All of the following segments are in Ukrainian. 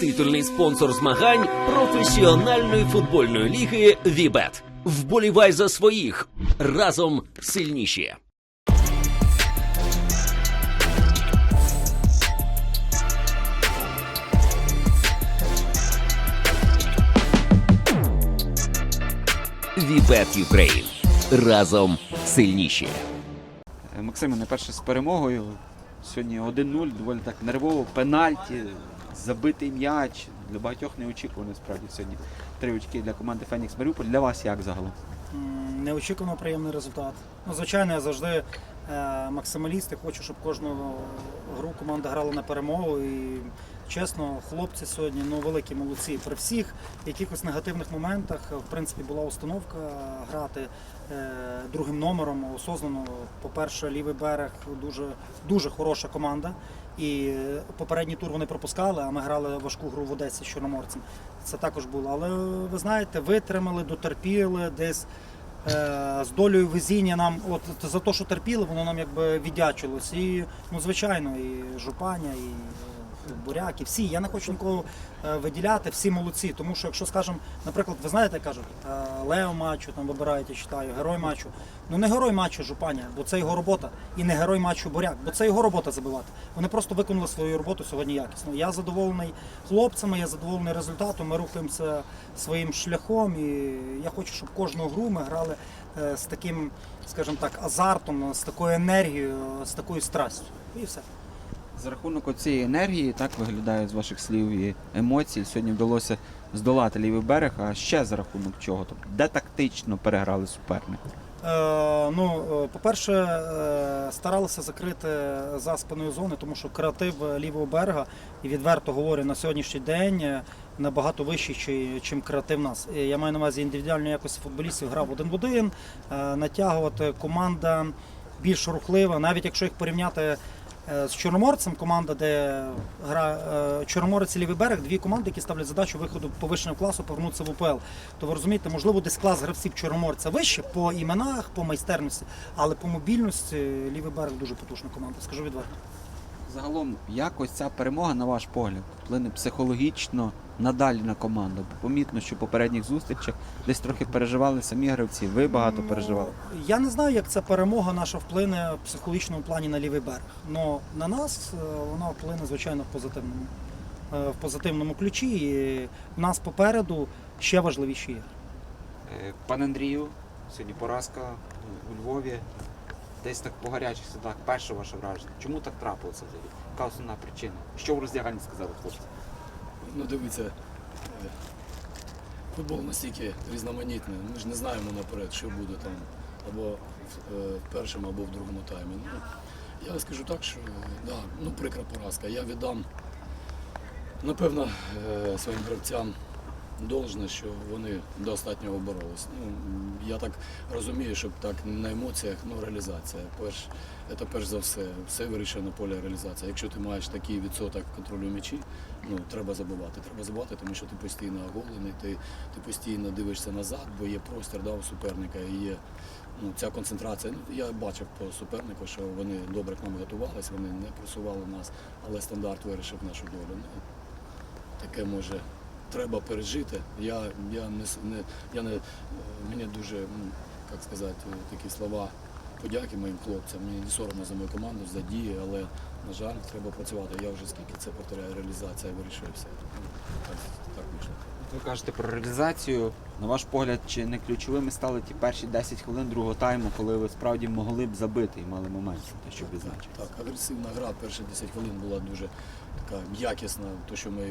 титульний спонсор змагань професіональної футбольної ліги Вібет. Вболівай за своїх разом сильніші. Вібет Юкрейн. Разом сильніші. Е, Максиме, найперше з перемогою. Сьогодні 1-0, доволі так нервово, пенальті, забитий м'яч. Для багатьох неочікувано справді сьогодні. Три очки для команди Фенікс Маріуполь. Для вас як загалом? Неочікувано приємний результат. Ну, звичайно, я завжди е, максималіст і хочу, щоб кожну гру команда грала на перемогу. І чесно, хлопці сьогодні ну, великі молодці. При всіх якихось негативних моментах, в принципі, була установка грати е, другим номером осознано. По-перше, лівий берег дуже, дуже хороша команда. І е, попередній тур вони пропускали, а ми грали важку гру в Одесі з Чорноморцем. Це також було. Але ви знаєте, витримали, дотерпіли десь. Е, з долею везіння нам, от за те, що терпіли, воно нам якби віддячилось. І, ну, звичайно, і Жупаня, і Буряк, і всі. Я не хочу нікого е, виділяти, всі молодці. Тому що, якщо скажемо, наприклад, ви знаєте, кажуть, е, Лео матчу там вибирають, я читаю, герой матчу. Ну не герой матчу Жупаня, бо це його робота, і не герой матчу Буряк, бо це його робота забивати. Вони просто виконали свою роботу сьогодні якісно. Я задоволений хлопцями, я задоволений результатом. Ми рухаємося своїм шляхом. І я хочу, щоб кожну гру ми грали е, з таким, скажімо так, азартом, з такою енергією, з такою страстю. І все. За рахунок цієї енергії, так виглядає з ваших слів і емоцій. Сьогодні вдалося здолати лівий берег, а ще за рахунок чого? Тобто, де тактично переграли суперника? Е, ну, е, по-перше, е, старалися закрити за спиною зони, тому що креатив лівого берега, і відверто говорю, на сьогоднішній день е, набагато вищий, чи- чим креатив нас. Я маю на увазі індивідуальну якість футболістів грав один в один, натягувати команда більш рухлива, навіть якщо їх порівняти. Е, З Чорноморцем команда, де гра е, Чорноморець і лівий берег, дві команди, які ставлять задачу виходу повищеного класу повернутися в УПЛ. То ви розумієте, можливо, десь клас гравців Чорноморця вище по іменах, по майстерності, але по мобільності лівий берег дуже потужна команда. Скажу відверто. Загалом, як ось ця перемога, на ваш погляд, вплине психологічно надалі на команду? Бо помітно, що в попередніх зустрічах десь трохи переживали самі гравці, ви багато переживали. Ну, Я не знаю, як ця перемога наша вплине в психологічному плані на лівий берег. Але на нас е, вона вплине, звичайно, в позитивному, е, в позитивному ключі. І в нас попереду ще важливіші ігри. Е, Пан Андрію, сьогодні поразка у Львові. Десь так по гарячих судах. Перше ваше враження. Чому так трапилося взагалі? Яка основна причина? Що в роздягальні сказали хлопці? Ну дивіться, е, футбол настільки різноманітний. Ми ж не знаємо наперед, що буде там або в е, першому, або в другому таймі. Ну, я скажу так, що да, ну, прикра поразка. Я віддам, напевно, е, своїм гравцям должне, що вони до останнього боролись. Ну, я так розумію, що так на емоціях, ну, реалізація. Перш, це перш за все, все вирішує на полі реалізація. Якщо ти маєш такий відсоток контролю м'ячі, ну треба забувати. Треба забувати, тому що ти постійно оголений, ти, ти постійно дивишся назад, бо є простір да, у суперника і є ну, ця концентрація. Ну, я бачив по супернику, що вони добре к нам готувалися, вони не просували нас, але стандарт вирішив нашу долю. Ну, таке може. Треба пережити. Я, я не, не, я не, мені дуже, як сказати, такі слова подяки моїм хлопцям. Мені не соромно за мою команду, за дії, але, на жаль, треба працювати. Я вже скільки це повторяю, реалізація вирішує все. Так, так вийшло. Ви кажете про реалізацію. На ваш погляд, чи не ключовими стали ті перші 10 хвилин другого тайму, коли ви справді могли б забити і мали момент, те, що відзначив? Так, агресивна гра перші 10 хвилин була дуже така якісна, то що ми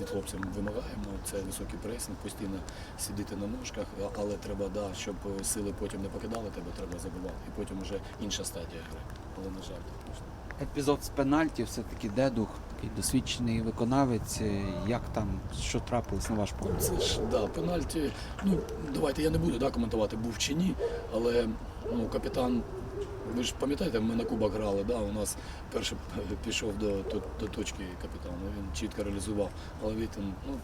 від хлопців вимагаємо. Це високий пресинг, постійно сидіти на ножках, але треба, да, щоб сили потім не покидали тебе, треба забивати. І потім вже інша стадія гри. Але на жаль, так вийшло. Епізод з пенальті, все-таки де дух, такий досвідчений виконавець. е, Як там, що трапилось на ваш погляд? Це ж да, пенальті. Ну давайте я не буду да, коментувати, був чи ні, але ну, капітан. Ви ж пам'ятаєте, ми на кубок грали, да? у нас перший пішов до, до, до точки капітан, він чітко реалізував. Але він, ну,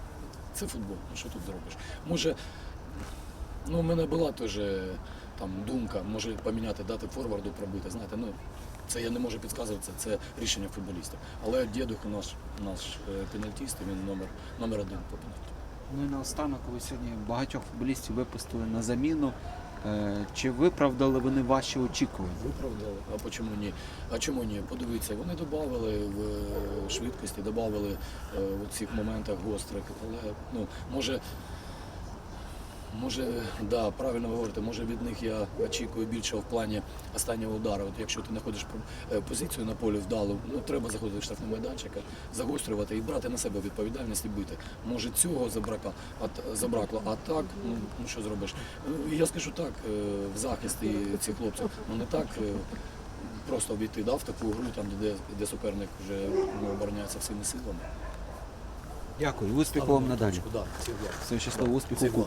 це футбол, ну що тут зробиш? Може, ну, у мене була теж там думка, може поміняти, дати форварду пробити. Знаєте, ну, Це я не можу підказувати, це, це рішення футболіста. Але дідух наш, наш е, пенальтіст, він номер, номер один по пенальті. Ну і наостанок, ви сьогодні багатьох футболістів випустили на заміну. Е, Чи виправдали вони ваші очікування? Виправдали. А чому ні? А чому ні? Подивіться, вони додали в е, швидкості, додали в цих моментах гострих. Але ну, може, може, да, правильно ви говорите, може від них я очікую більше в плані останнього удару. От якщо ти знаходиш е, позицію на полі вдалу, ну треба заходити в штрафний майданчик, загострювати і брати на себе відповідальність і бити. Може цього забрака, а, забракло, а так, ну, ну що зробиш? Ну, Я скажу так, е, в захисті цих хлопців, ну не так. е, Просто да, в таку гру, там, де, де суперник вже ну, обороняється всіми силами. Дякую, успіху вам надалі. Да. Все щасливо, успіху.